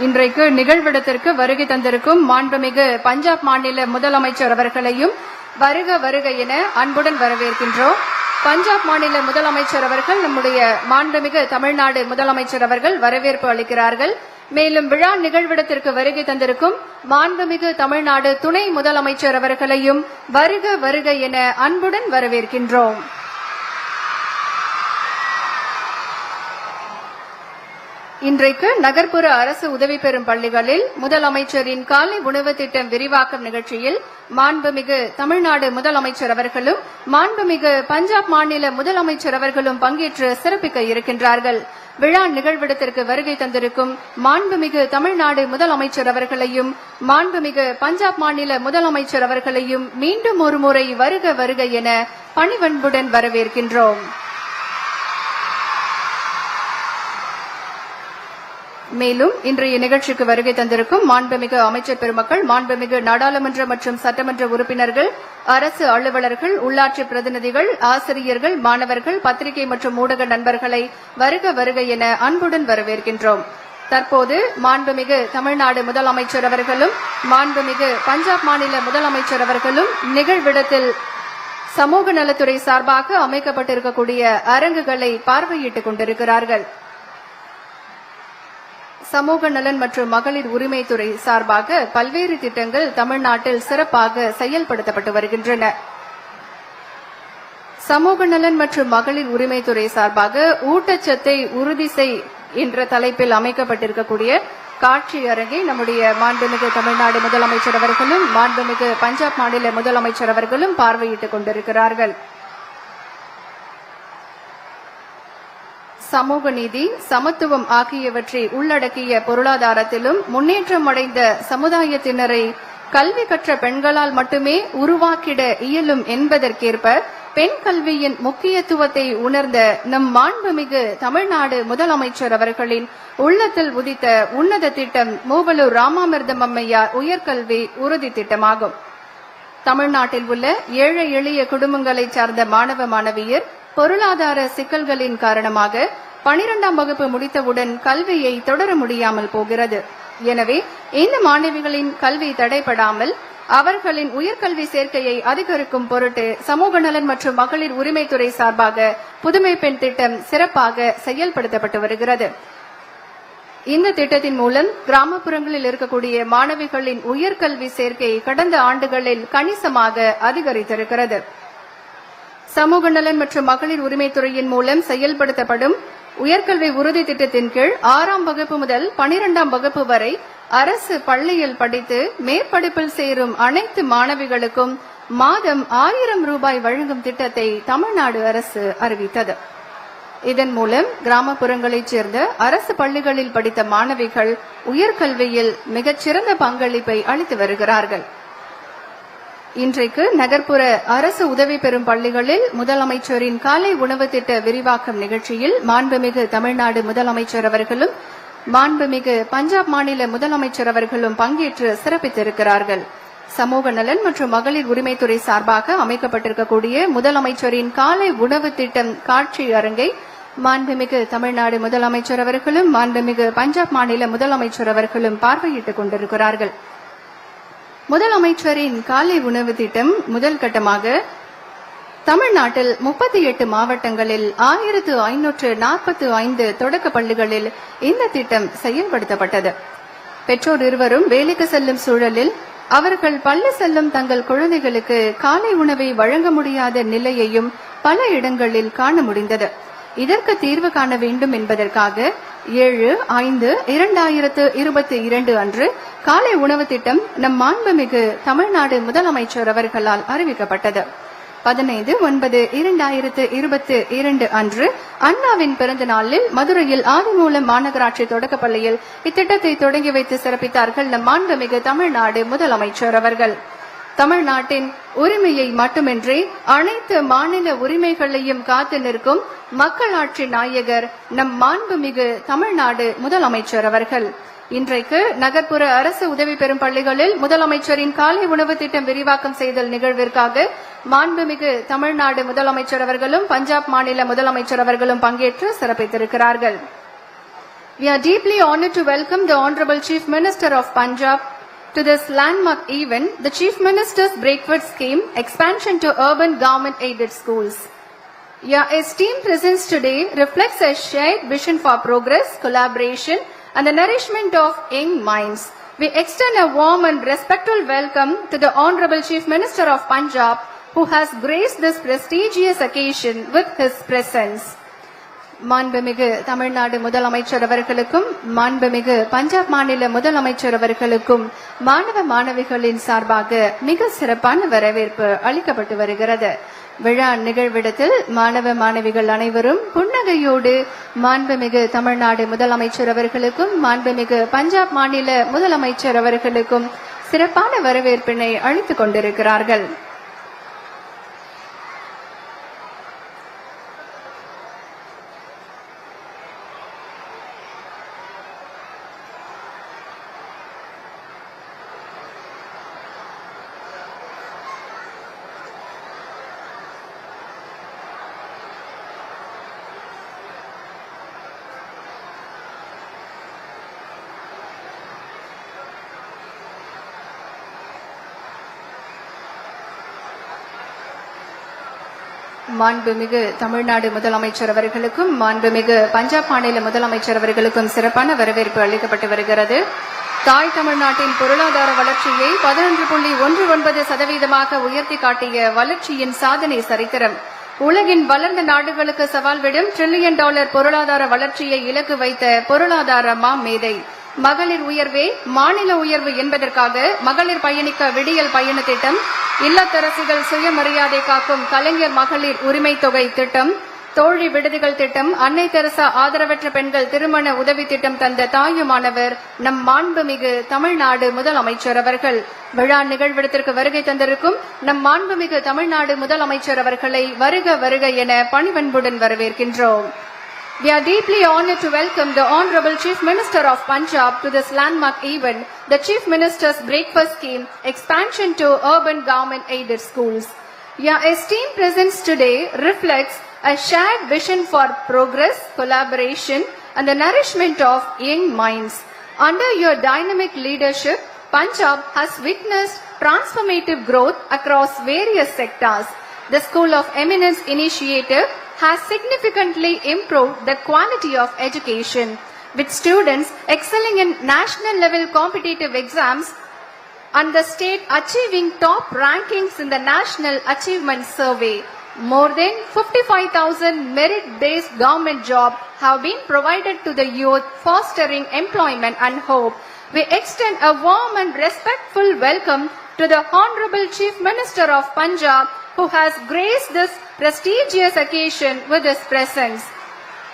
இன்றைக்கு நிகழ்விடத்திற்கு வருகை தந்திருக்கும் மாண்புமிகு பஞ்சாப் மாநில முதலமைச்சர் அவர்களையும் வருக வருக என அன்புடன் வரவேற்கின்றோம். பஞ்சாப் மாநில முதலமைச்சர் அவர்கள் நம்முடைய மாண்புமிகு தமிழ்நாடு முதலமைச்சர் அவர்கள் வரவேற்பு அளிக்கிறார்கள். மேலும் விழா நிகழ்விடத்திற்கு வருகை தந்திருக்கும் மாண்புமிகு தமிழ்நாடு துணை முதலமைச்சர் அவர்களையும் வருக வருக என அன்புடன் வரவேற்கின்றோம். இன்றைக்கு நகர்ப்புற அரசு உதவி பெறும் பள்ளிகளில் முதலமைச்சரின் காலை உணவு திட்டம் விரிவாக்கம் நிகழ்ச்சியில் மாண்புமிகு தமிழ்நாடு முதலமைச்சர் அவர்களும் மாண்புமிகு பஞ்சாப் மாநில முதலமைச்சர் அவர்களும் பங்கேற்று சிறப்பிக்க இருக்கின்றார்கள். விழா நிகழ்விடத்திற்கு வருகை தந்திருக்கும் மாண்புமிகு தமிழ்நாடு முதலமைச்சர் அவர்களையும் மாண்புமிகு பஞ்சாப் மாநில முதலமைச்சர் அவர்களையும் மீண்டும் ஒருமுறை வருக வருக என பணிவன்புடன் வரவேற்கின்றோம். மேலும் இன்றைய நிகழ்ச்சிக்கு வருகை தந்திருக்கும் மாண்புமிகு அமைச்சர் பெருமக்கள் மாண்புமிகு நாடாளுமன்ற மற்றும் சட்டமன்ற உறுப்பினர்கள் அரசு அலுவலர்கள் உள்ளாட்சி பிரதிநிதிகள் ஆசிரியர்கள் மாணவர்கள் பத்திரிகை மற்றும் ஊடக நண்பர்களை வருக வருக என அன்புடன் வரவேற்கின்றோம். தற்போது மாண்புமிகு தமிழ்நாடு முதலமைச்சர் அவர்களும் மாண்புமிகு பஞ்சாப் மாநில முதலமைச்சர் அவர்களும் நிகழ்விடத்தில் சமூக நலத்துறை சார்பாக அமைக்கப்பட்டிருக்கக்கூடிய அரங்குகளை பார்வையிட்டுக் கொண்டிருக்கிறார்கள். சமூக நலன் மற்றும் மகளிர் உரிமைத்துறை சார்பாக பல்வேறு திட்டங்கள் தமிழ்நாட்டில் சிறப்பாக செயல்படுத்தப்பட்டு வருகின்றன. சமூக நலன் மற்றும் மகளிர் உரிமைத்துறை சார்பாக ஊட்டச்சத்தை உறுதி செய் என்ற தலைப்பில் அமைக்கப்பட்டிருக்கக்கூடிய காட்சி அரங்கை நம்முடைய மாண்புமிகு தமிழ்நாடு முதலமைச்சர் அவர்களும் மாண்புமிகு பஞ்சாப் மாநில முதலமைச்சர் அவர்களும் பார்வையிட்டுக் கொண்டிருக்கிறார்கள். சமூக நீதி சமத்துவம் ஆகியவற்றை உள்ளடக்கிய பொருளாதாரத்திலும் முன்னேற்றம் அடைந்த சமுதாயத்தினரை கல்வி கற்ற பெண்களால் மட்டுமே உருவாக்கிட இயலும் என்பதற்கேற்ப பெண் கல்வியின் முக்கியத்துவத்தை உணர்ந்த நம் மாண்புமிகு தமிழ்நாடு முதலமைச்சர் அவர்களின் உள்ளத்தில் உதித்த உன்னத திட்டம் மூவலூர் ராமாமிர்தம் அம்மையார் உயர்கல்வி உறுதி திட்டமாகும். தமிழ்நாட்டில் உள்ள ஏழை எளிய குடும்பங்களைச் சார்ந்த மாணவ மாணவியர் பொருளாதார சிக்கல்களின் காரணமாக பனிரெண்டாம் வகுப்பு முடித்தவுடன் கல்வியை தொடர முடியாமல் போகிறது. எனவே இந்த மாணவிகளின் கல்வி தடைபடாமல் அவர்களின் உயர்கல்வி சேர்க்கையை அதிகரிக்கும் பொருட்டு சமூக நலன் மற்றும் மகளிர் உரிமைத்துறை சார்பாக புதுமை பெண் திட்டம் சிறப்பாக செயல்படுத்தப்பட்டு வருகிறது. இந்த திட்டத்தின் மூலம் கிராமப்புறங்களில் இருக்கக்கூடிய மாணவிகளின் உயர்கல்வி சேர்க்கை கடந்த ஆண்டுகளில் கணிசமாக அதிகரித்திருக்கிறது. சமூக நலன் மற்றும் மகளிர் உரிமைத்துறையின் மூலம் செயல்படுத்தப்படும் உயர்கல்வி உறுதி திட்டத்தின் கீழ் ஆறாம் வகுப்பு முதல் பனிரெண்டாம் வகுப்பு வரை அரசு பள்ளியில் படித்து மேற்படிப்பில் சேரும் அனைத்து மாணவிகளுக்கும் மாதம் ஆயிரம் ரூபாய் வழங்கும் திட்டத்தை தமிழ்நாடு அரசு அறிவித்தது. இதன் மூலம் கிராமப்புறங்களைச் சேர்ந்த அரசு பள்ளிகளில் படித்த மாணவிகள் உயர்கல்வியில் மிகச்சிறந்த பங்களிப்பை அளித்து வருகிறார்கள். இன்றைக்கு நகர்ப்புற அரசு உதவி பெறும் பள்ளிகளில் முதலமைச்சரின் காலை உணவு திட்ட விரிவாக்கம் நிகழ்ச்சியில் மாண்புமிகு தமிழ்நாடு முதலமைச்சர் அவர்களும் மாண்புமிகு பஞ்சாப் மாநில முதலமைச்சர் அவர்களும் பங்கேற்று சிறப்பித்திருக்கிறார்கள். சமூக நலன் மற்றும் மகளிர் உரிமைத்துறை சார்பாக அமைக்கப்பட்டிருக்கக்கூடிய முதலமைச்சரின் காலை உணவு திட்டம் காட்சி அரங்கை மாண்புமிகு தமிழ்நாடு முதலமைச்சர் அவர்களும் மாண்புமிகு பஞ்சாப் மாநில முதலமைச்சர் அவர்களும் பார்வையிட்டுக் கொண்டிருக்கிறார்கள். முதலமைச்சரின் காலை உணவு திட்டம் முதல் கட்டமாக தமிழ்நாட்டில் முப்பத்தி எட்டு மாவட்டங்களில் ஆயிரத்து ஐநூற்று நாற்பத்து ஐந்து தொடக்க பள்ளிகளில் இந்த திட்டம் செயல்படுத்தப்பட்டது. பெற்றோர் இருவரும் வேலைக்கு செல்லும் சூழலில் அவர்கள் பள்ளி செல்லும் தங்கள் குழந்தைகளுக்கு காலை உணவை வழங்க முடியாத நிலையையும் பல இடங்களில் காண முடிந்தது. இதற்கு தீர்வு காண வேண்டும் என்பதற்காக ஏழு ஐந்து இரண்டாயிரத்து இருபத்தி இரண்டு அன்று காலை உணவு திட்டம் நம் மாண்புமிகு தமிழ்நாடு முதலமைச்சர் அவர்களால் அறிவிக்கப்பட்டது. பதினைந்து ஒன்பது இரண்டாயிரத்து இருபத்தி இரண்டு அன்று அண்ணாவின் பிறந்த நாளில் மதுரையில் ஆதிமூலம் மாநகராட்சி தொடக்கப்பள்ளியில் இத்திட்டத்தை தொடங்கி வைத்து சிறப்பித்தார்கள் நம் மாண்புமிகு தமிழ்நாடு முதலமைச்சர் அவர்கள். தமிழ்நாட்டின் உரிமையை மட்டுமின்றி அனைத்து மாநில உரிமைகளையும் காத்து நிற்கும் மக்களாட்சி நாயகர் நம் மாண்புமிகு தமிழ்நாடு முதலமைச்சர் அவர்கள். இன்றைக்கு நகர்ப்புற அரசு உதவி பெறும் பள்ளிகளில் முதலமைச்சரின் காலை உணவு திட்டம் விரிவாக்கம் செய்தல் நிகழ்விற்காக மாண்புமிகு தமிழ்நாடு முதலமைச்சர் அவர்களும் பஞ்சாப் மாநில முதலமைச்சர் அவர்களும் பங்கேற்று சிறப்பித்திருக்கிறார்கள். We are deeply honored to welcome the Honorable Chief Minister of Punjab to this landmark event, the Chief Minister's Breakfast Scheme Expansion to Urban Government Aided Schools. Your esteemed presence today reflects a shared vision for progress, collaboration, and the nourishment of young minds. We extend a warm and respectful welcome to the Honorable Chief Minister of Punjab, who has graced this prestigious occasion with his presence. மாண்புமிகு தமிழ்நாடு முதலமைச்சர் அவர்களுக்கும் மாண்புமிகு பஞ்சாப் மாநில முதலமைச்சர் அவர்களுக்கும் மாணவ மாணவிகளின் சார்பாக மிக சிறப்பான வரவேற்பு அளிக்கப்பட்டு வருகிறது. விழா நிகழ்விடத்தில் மாணவ மாணவிகள் அனைவரும் புன்னகையோடு மாண்புமிகு தமிழ்நாடு முதலமைச்சர் அவர்களுக்கும் மாண்புமிகு பஞ்சாப் மாநில முதலமைச்சர் அவர்களுக்கும் சிறப்பான வரவேற்பினை அளித்துக் கொண்டிருக்கிறார்கள். மாண்புமிகு தமிழ்நாடு முதலமைச்சர் அவர்களுக்கும் மாண்புமிகு பஞ்சாப் மாநில முதலமைச்சர் அவர்களுக்கும் சிறப்பான வரவேற்பு அளிக்கப்பட்டு வருகிறது. தாய் தமிழ்நாட்டின் பொருளாதார வளர்ச்சியை பதினொன்று புள்ளி ஒன்று ஒன்பது சதவீதமாக உயர்த்தி காட்டிய வளர்ச்சியின் சாதனை சரித்திரம். உலகின் வளர்ந்த நாடுகளுக்கு சவால் விடும் டிரில்லியன் டாலர் பொருளாதார வளர்ச்சியை இலக்கு வைத்த பொருளாதார மாமேதை மகளிர் உயர்வே மாநில உயர்வு என்பதற்காக மகளிர் பயணிக்க விடியல் பயண திட்டம் இல்லத்தரசிகள் சுயமரியாதை காக்கும் கலைஞர் மகளிர் உரிமை தொகை திட்டம் தோழி விடுதிகள் திட்டம் அன்னை தெரசா ஆதரவற்ற பெண்கள் திருமண உதவி திட்டம் தந்த தாயுமானவர் நம் மாண்புமிகு தமிழ்நாடு முதலமைச்சர் அவர்கள். விழா நிகழ்விடத்திற்கு வருகை தந்திருக்கும் நம் மாண்புமிகு தமிழ்நாடு முதலமைச்சர் அவர்களை வருக வருக என பணிவன்புடன் வரவேற்கின்றோம். We are deeply honored to welcome the Honorable Chief Minister of Punjab to this landmark event, the Chief Minister's Breakfast Scheme Expansion to Urban Government Aided Schools. Your esteemed presence today reflects a shared vision for progress, collaboration, and the nourishment of young minds. Under your dynamic leadership, Punjab has witnessed transformative growth across various sectors. The School of Eminence initiative has significantly improved the quality of education, with students excelling in national level competitive exams and the state achieving top rankings in the National Achievement Survey. More than 55,000 merit-based government jobs have been provided to the youth, fostering employment and hope. We extend a warm and respectful welcome to the Honorable Chief Minister of Punjab, who has graced this prestigious occasion with his presence.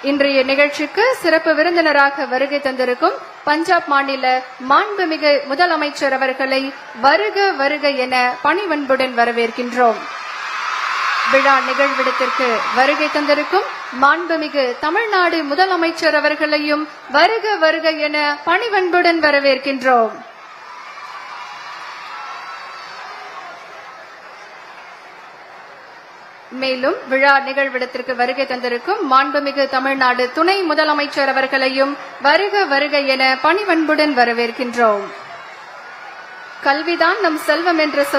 இன்றைய நிகழ்ச்சிக்கு சிறப்பு விருந்தினராக வருகை தந்திருக்கும் பஞ்சாப் மாநில மாண்புமிகு முதலமைச்சர் அவர்களை வருக வருக என பணிவன்புடன் வரவேற்கின்றோம் விழா நிகழ்விடத்திற்கு வருகை தந்திருக்கும் மாண்புமிகு தமிழ்நாடு முதலமைச்சர் அவர்களையும் வருக வருக என பணிவன்புடன் வரவேற்கின்றோம் மேலும் விழா நிகழ்விடத்திற்கு வருகை தந்திருக்கும் மாண்புமிகு தமிழ்நாடு துணை முதலமைச்சர் அவர்களையும் வருக வருக என பணிவன்புடன் வரவேற்கின்றோம். கல்விதான் நம் செல்வம் என்று சொல்